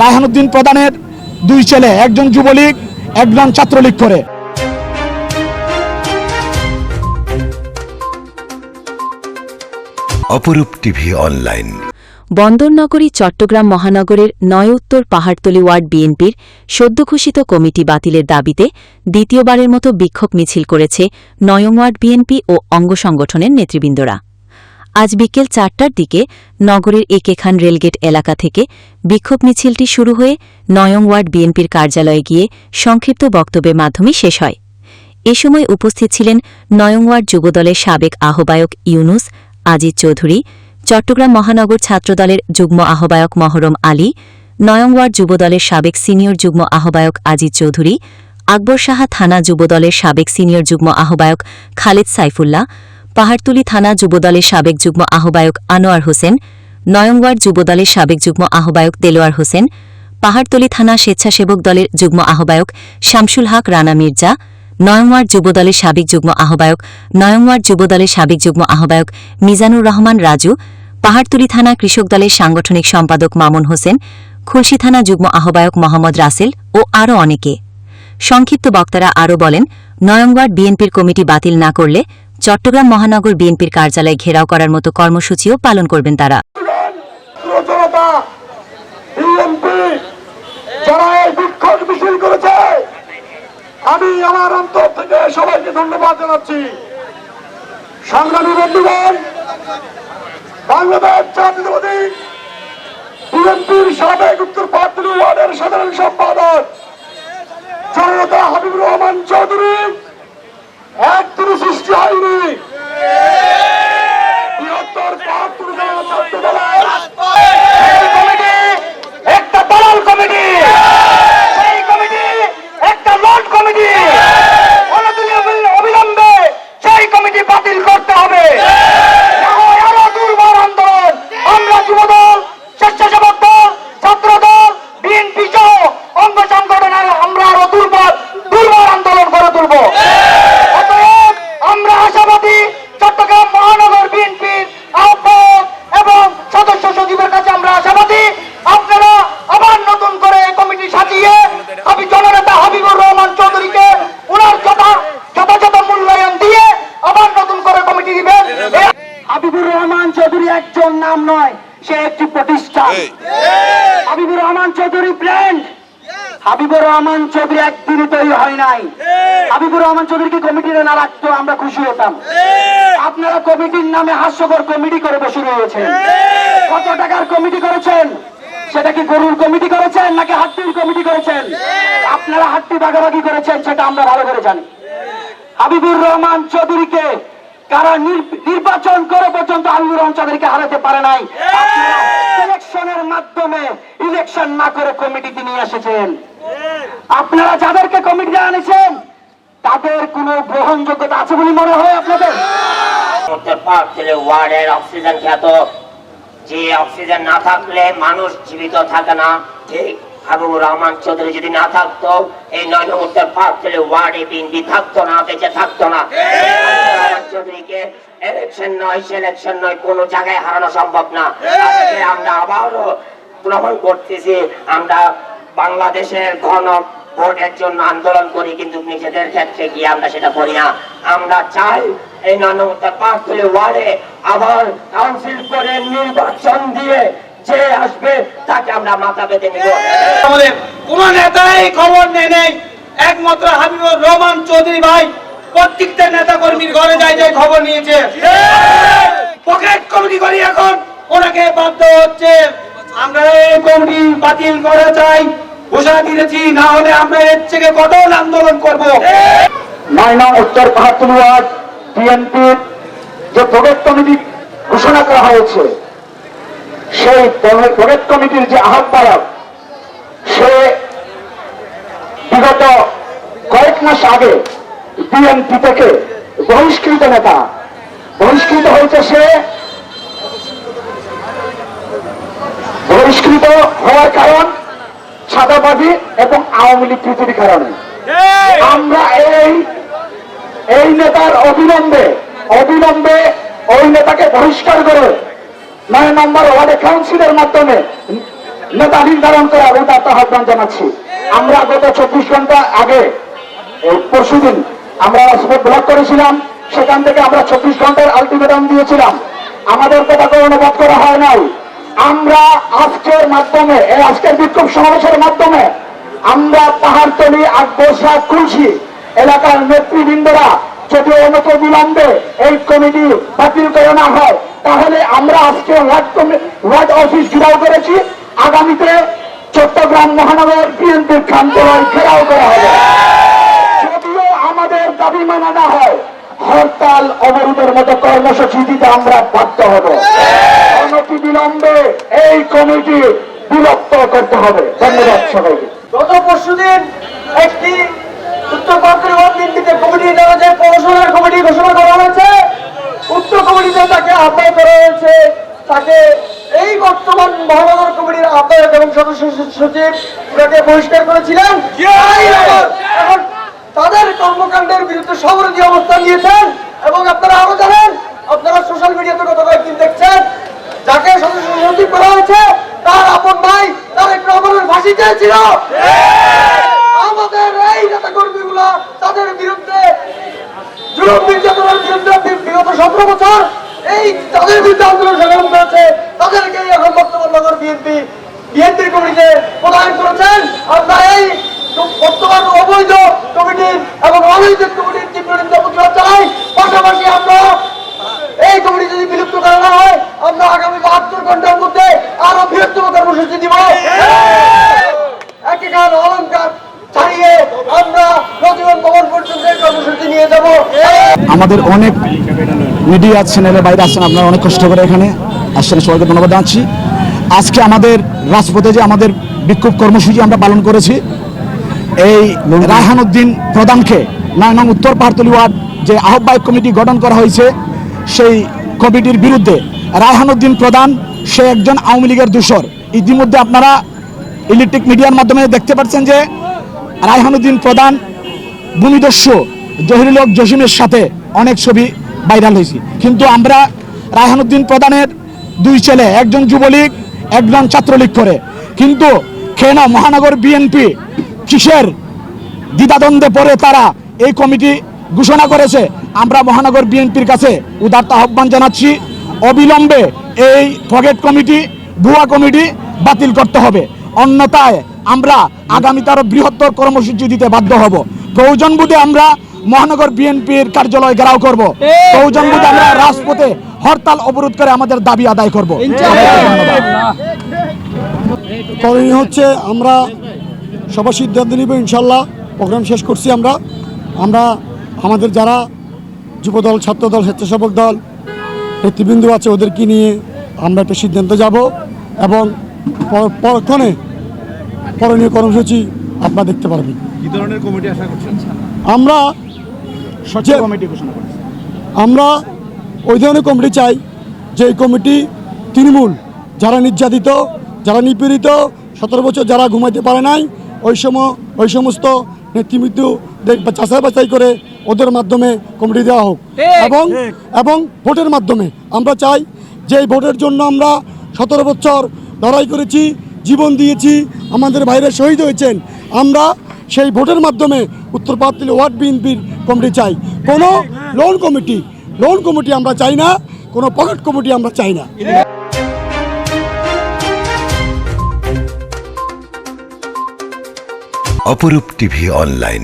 রায়হানুদ্দিন প্রধানের দুই ছেলে একজন যুবলীগ একজন ছাত্রলীগ করে। অপরূপ টিভি অনলাইন। বন্দরনগরী চট্টগ্রাম মহানগরের নয় উত্তর পাহাড়তলী ওয়ার্ড বিএনপির সদ্য ঘোষিত কমিটি বাতিলের দাবিতে দ্বিতীয়বারের মতো বিক্ষোভ মিছিল করেছে নয়ং ওয়ার্ড বিএনপি ও অঙ্গ সংগঠনের নেতৃবৃন্দরা। আজ বিকেল চারটার দিকে নগরের একে খান রেলগেট এলাকা থেকে বিক্ষোভ মিছিলটি শুরু হয়ে নয়ং ওয়ার্ড বিএনপির কার্যালয়ে গিয়ে সংক্ষিপ্ত বক্তব্যের মাধ্যমে শেষ হয়। এ সময় উপস্থিত ছিলেন নয়ং ওয়ার্ড যুবদলের সাবেক আহ্বায়ক ইউনুস আজিজ চৌধুরী, চট্টগ্রাম মহানগর ছাত্রদলের যুগ্ম আহ্বায়ক মহরম আলী, নয়ং ওয়ার্ড যুবদলের সাবেক সিনিয়র যুগ্ম আহ্বায়ক আজিজ চৌধুরী, আকবর সাহা থানা যুবদলের সাবেক সিনিয়র যুগ্ম আহ্বায়ক খালেদ সাইফুল্লাহ পাহাড়তুলি থানা যুবদলের সাবেক যুগ্ম আহ্বায়ক আনোয়ার হোসেন নয়ংওয়ার্ড যুবদলের সাবেক যুগ্ম আহ্বায়ক দেলোয়ার হোসেন, পাহাড়তলি থানা স্বেচ্ছাসেবক দলের যুগ্ম আহ্বায়ক শামসুল হক রানা মির্জা নয়ংওয়ার্ড যুবদলের সাবেক যুগ্ম আহ্বায়ক নয়ংওয়ার্ড যুবদলের সাবেক যুগ্ম আহ্বায়ক মিজানুর রহমান রাজু, পাহাড়তুলি থানা কৃষক দলের সাংগঠনিক সম্পাদক মামুন হোসেন, খুলশি থানা যুগ্ম আহ্বায়ক মোহাম্মদ রাসেল ও আরও অনেকে। সংক্ষিপ্ত বক্তারা আরও বলেন নয়ংওয়ার্ড বিএনপির কমিটি বাতিল না করলে চট্টগ্রাম মহানগর বিএনপির কার্যালয় ঘেরাও করার মতো কর্মসূচিও পালন করবেন তারা। আমি আমার অন্তর থেকে সবাইকে ধন্যবাদ জানাচ্ছি। সংগ্রামী বন্ধুগণ, বাংলাদেশ বিএনপির সাবেক উত্তর ওয়ার্ডের সাধারণ সম্পাদক জনতা হাবিবুর রহমান চৌধুরী একদিনই সৃষ্টি হয়নি। বৃহত্তর পাটলি ছাত্র দলের সেই কমিটি একটা দালাল কমিটি সেই কমিটি একটা লট কমিটি অনতিবিলম্বে অবিলম্বে সেই কমিটি বাতিল করতে হবে না হয় আরও দুর্বার আন্দোলন আমরা যুবদল স্বেচ্ছাসেবক দল ছাত্র দল বিএনপি সহ অঙ্গ সংগঠনের আমরা আরও দুর্বার দুর্বার আন্দোলন করে তুলব অতএব আমরা আশাবাদী চট্টগ্রাম মহানগর বিএনপির আহ্বায়ক এবং সদস্য সচিবের কাছে আমরা আশাবাদী আপনারা আবার নতুন করে এই কমিটি সাজিয়ে আমি জননেতা হাবিবুর রহমান চৌধুরীকে ওনার যথা যথাযথ মূল্যায়ন দিয়ে আবার নতুন করে কমিটি দিবেন এ- হাবিবুর রহমান চৌধুরী একজন নাম নয় সে একটি প্রতিষ্ঠান হাবিবুর রহমান চৌধুরী ব্র্যান্ড হাবিবুর রহমান চৌধুরী একদিনই তৈরি হয় নাই। হাবিবুর রহমান চৌধুরীকে কমিটিতে না রাখতো আমরা খুশি হতাম। আপনারা কমিটির নামে হাস্যকর কমিটি করে বসে রয়েছেন। কত টাকার কমিটি করেছেন? সেটা কি গরুর কমিটি করেছেন নাকি হাট্টির কমিটি করেছেন? আপনারা হাট্টি ভাগাভাগি করেছেন সেটা আমরা ভালো করে জানি। হাবিবুর রহমান চৌধুরীকে কারা নির্বাচন করে পর্যন্ত হাবিবুর রহমান চৌধুরীকে হারাতে পারে নাই। ইলেকশনের মাধ্যমে ইলেকশন না করে কমিটিতে নিয়ে এসেছেন। আপনারা যাদেরকে কমিটিতে আনেছেন, তাদের কোনো গ্রহণযোগ্যতা আছে বলে মনে হয় আপনাদের? জায়গায় হারানো সম্ভব না। আমরা আবারও প্রমাণ করতেছি। আমরা বাংলাদেশের ঘন ভোটের জন্য আন্দোলন করি, কিন্তু নিজেদের ক্ষেত্রে গিয়ে আমরা সেটা করি না। আমরা চাই এই ননমতা পাঁচতলে ওয়ার্ডে আবার কাউন্সিল করে নির্বাচন দিয়ে আমরা একমাত্র চৌধুরী ভাই, প্রত্যেকটা নেতা কর্মীর ঘরে খবর নিয়েছে। পকেট কমিটি করি এখন, ওনাকে বাধ্য হচ্ছে। আমরা এই কমিটি বাতিল করা চাই। ঘোষণা দিয়েছি, না হলে আমরা এর থেকে কঠোর আন্দোলন করব। নয়না উত্তর পাহাড়তুল ওয়ার্ড যে প্রগত কমিটি ঘোষণা করা হয়েছে, সেই প্রগত কমিটির যে আহ্বায়ক, সে বিগত কয়েক মাস আগে বিএনপি থেকে বহিষ্কৃত নেতা। বহিষ্কৃত হয়েছে সে। বহিষ্কৃত হওয়ার কারণ ছাদাবাদী এবং আওয়ামী লীগ কৃতির কারণে। আমরা এই এই নেতার অবিলম্বে অবিলম্বে ওই নেতাকে বহিষ্কার করে নয় নম্বর ওয়ার্ডে কাউন্সিলের মাধ্যমে নেতা নির্ধারণ করার উদারত আহ্বান জানাচ্ছি। আমরা গত চব্বিশ ঘণ্টা আগে পরশু দিন আমরা রাজপথ ব্লক করেছিলাম সেখান থেকে আমরা চব্বিশ ঘণ্টার আলটিমেটাম দিয়েছিলাম। আমাদের কথা অনুবাদ করা হয় নাই। আমরা আজকের মাধ্যমে, এই আজকের বিক্ষোভ সমাবেশের মাধ্যমে আমরা পাহাড়তলি আকবসা কুলসি এলাকার নেতৃবৃন্দরা যদি অনত বিলম্বে এই কমিটি বাতিল করে না হয়, তাহলে আমরা আজকে ওয়ার্ড ওয়ার্ড অফিস ঘেরাও করেছি। আগামীতে চট্টগ্রাম মহানগর বিএনপির খানতলায় ঘেরাও করা হবে। যদিও আমাদের দাবি মানা না হয়, হরতাল অবরোধের মতো কর্মসূচি দিতে আমরা বাধ্য হব। অনতি বিলম্বে এই কমিটি বিলুপ্ত করতে হবে। ধন্যবাদ সবাইকে। গত পরশুদিন একটি উত্তর পাত্রের বিএনপিতে কমিটি দেওয়া যে পৌরসভার কমিটি ঘোষণা করা হয়েছে উত্তর কমিটিতে তাকে আহ্বান করা হয়েছে। তাকে এই বর্তমান মহানগর কমিটির আহ্বায়ক এবং সদস্য সচিব তাকে বহিষ্কার করেছিলেন। এখন- তাদের কর্মকাণ্ডের বিরুদ্ধে সবরোধী অবস্থান নিয়েছেন এবং আপনারা আরও জানেন আপনারা সোশ্যাল মিডিয়াতে গত কয়েকদিন দেখছেন যাকে সদস্য সচিব করা হয়েছে তার আপন ভাই তার একটু আমাদের ফাঁসি চেয়েছিল। আমাদের এই নেতা কর্মীগুলা তাদের বিরুদ্ধে জুলুম নির্যাতনের বিরুদ্ধে বিগত সতেরো বছর এই তাদের বিরুদ্ধে আন্দোলন সংগ্রাম করেছে তাদেরকে এখন বর্তমান নগর বিএনপি বিএনপির কমিটিতে প্রদান করেছেন আমরা এই বর্তমান অবৈধ কমিটির এবং অবৈধ কমিটির তীব্র নিন্দা প্রতিবাদ জানাই পাশাপাশি আমরা এই কমিটি যদি বিলুপ্ত করা না হয় আমরা আগামী বাহাত্তর ঘণ্টার মধ্যে আরও বৃহত্তম কর্মসূচি দিব একেকার অলঙ্কার ছাড়িয়ে আমরা নদীবন ভবন পর্যন্ত এই কর্মসূচি নিয়ে যাব আমাদের অনেক মিডিয়া চ্যানেলের বাইরে আসছেন আপনারা অনেক কষ্ট করে এখানে আসছেন, সবাইকে ধন্যবাদ জানাচ্ছি। আজকে আমাদের রাজপথে যে আমাদের বিক্ষোভ কর্মসূচি আমরা পালন করেছি, এই রায়হানুদ্দিন প্রধানকে নয় নং উত্তর পাহাড়তলি ওয়ার্ড যে আহ্বায়ক কমিটি গঠন করা হয়েছে, সেই কমিটির বিরুদ্ধে রায়হানুদ্দিন প্রধান, সে একজন আওয়ামী লীগের দূষর। ইতিমধ্যে আপনারা ইলেকট্রিক মিডিয়ার মাধ্যমে দেখতে পাচ্ছেন যে রায়হানুদ্দিন প্রধান ভূমিদস্যু জহিরুল হক জসিমের সাথে অনেক ছবি ভাইরাল হয়েছে। কিন্তু আমরা রায়হানুদ্দিন প্রধানের দুই ছেলে, একজন যুবলীগ, একজন ছাত্রলীগ করে। কিন্তু কেন মহানগর বিএনপি কিসের দ্বিধাদ্বন্দ্বে পড়ে তারা এই কমিটি ঘোষণা করেছে। আমরা মহানগর বিএনপির কাছে উদারতা আহ্বান জানাচ্ছি, অবিলম্বে এই পকেট কমিটি, ভুয়া কমিটি বাতিল করতে হবে। অন্যথায় আমরা আগামীতে আরও বৃহত্তর কর্মসূচি দিতে বাধ্য হব। প্রয়োজন বুধে আমরা মহানগর বিএনপির কার্যালয় ঘেরাও করব। প্রয়োজন আমরা রাজপথে হরতাল অবরোধ করে আমাদের দাবি আদায় করব। করণীয় হচ্ছে আমরা সবার সিদ্ধান্ত নিব ইনশাল্লাহ প্রোগ্রাম শেষ করছি আমরা। আমরা আমাদের যারা যুবদল ছাত্রদল স্বেচ্ছাসেবক দল নেতৃবৃন্দ আছে ওদেরকে নিয়ে আমরা একটা সিদ্ধান্ত যাব এবং পর- পরক্ষণে করণীয় কর্মসূচি আপনারা দেখতে পারবেন। কি ধরনের কমিটি আশা করছেন? আমরা সচিব কমিটি ঘোষণা করেছে আমরা ওই ধরনের কমিটি চাই যে এই কমিটি তৃণমূল যারা নির্যাতিত যারা নিপীড়িত সতেরো বছর যারা ঘুমাইতে পারে নাই ওই সময় ওই সমস্ত নেতৃবৃন্দ চাষাই বাছাই করে ওদের মাধ্যমে কমিটি দেওয়া হোক। এবং এবং ভোটের মাধ্যমে আমরা চাই যে এই ভোটের জন্য আমরা সতেরো বছর লড়াই করেছি জীবন দিয়েছি আমাদের বাইরে শহীদ হয়েছেন। আমরা সেই ভোটের মাধ্যমে উত্তর পাত্রী ওয়ার্ড বিএনপির কমিটি চাই। কোনো লোন কমিটি লোন কমিটি আমরা চাই না, কোনো পকেট কমিটি আমরা চাই না। অপরূপ টিভি অনলাইন